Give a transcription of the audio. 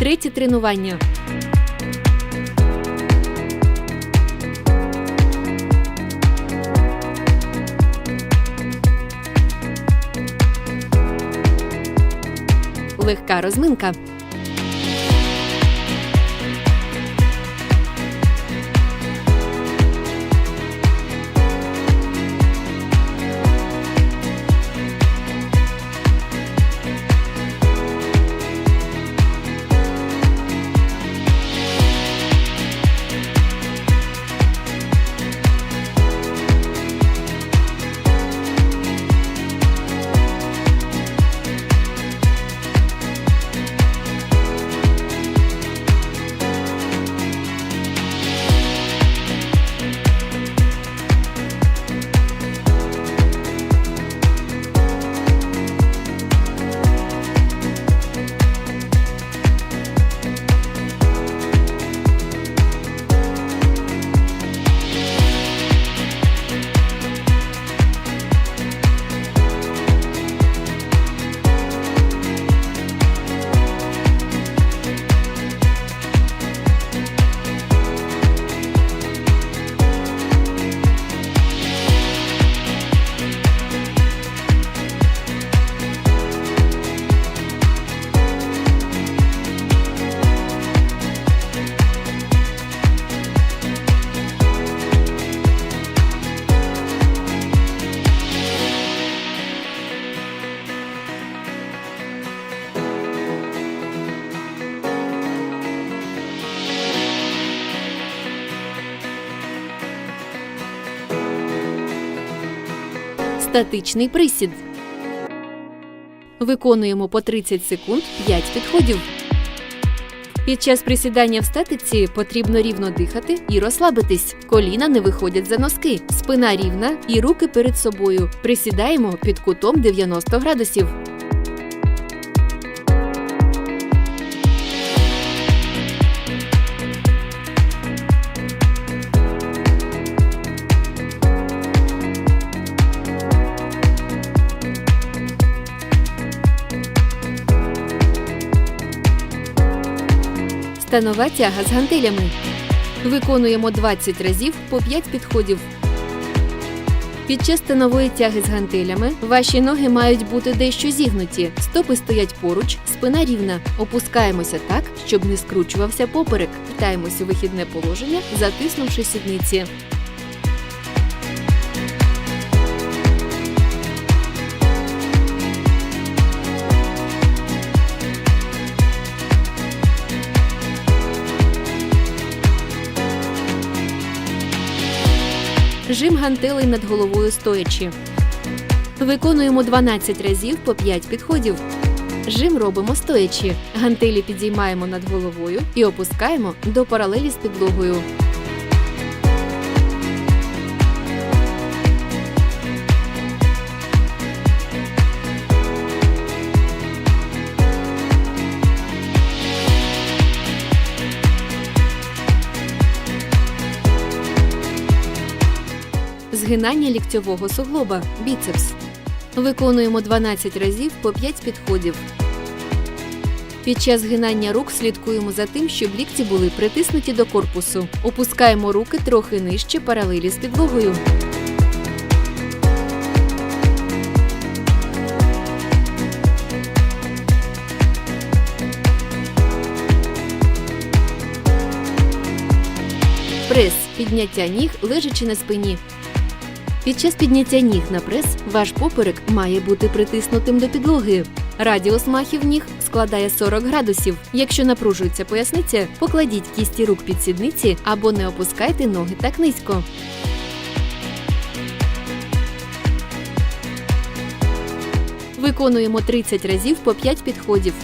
Третє тренування. Легка розминка. Статичний присід. Виконуємо по 30 секунд 5 підходів. Під час присідання в статиці потрібно рівно дихати і розслабитись. Коліна не виходять за носки, спина рівна і руки перед собою. Присідаємо під кутом 90 градусів. Станова тяга з гантелями. Виконуємо 20 разів по 5 підходів. Під час станової тяги з гантелями ваші ноги мають бути дещо зігнуті. Стопи стоять поруч, спина рівна. Опускаємося так, щоб не скручувався поперек. Вітаємося у вихідне положення, затиснувши сідниці. Жим гантелей над головою стоячи. Виконуємо 12 разів по 5 підходів. Жим робимо стоячи. Гантелі підіймаємо над головою і опускаємо до паралелі з підлогою. Згинання ліктьового суглоба біцепс. Виконуємо 12 разів по 5 підходів. Під час згинання рук слідкуємо за тим, щоб лікті були притиснуті до корпусу. Опускаємо руки трохи нижче паралелі з підлогою. Прес підняття ніг лежачи на спині. Під час підняття ніг на прес ваш поперек має бути притиснутим до підлоги. Радіус махів ніг складає 40 градусів. Якщо напружується поясниця, покладіть кісті рук під сідниці або не опускайте ноги так низько. Виконуємо 30 разів по 5 підходів.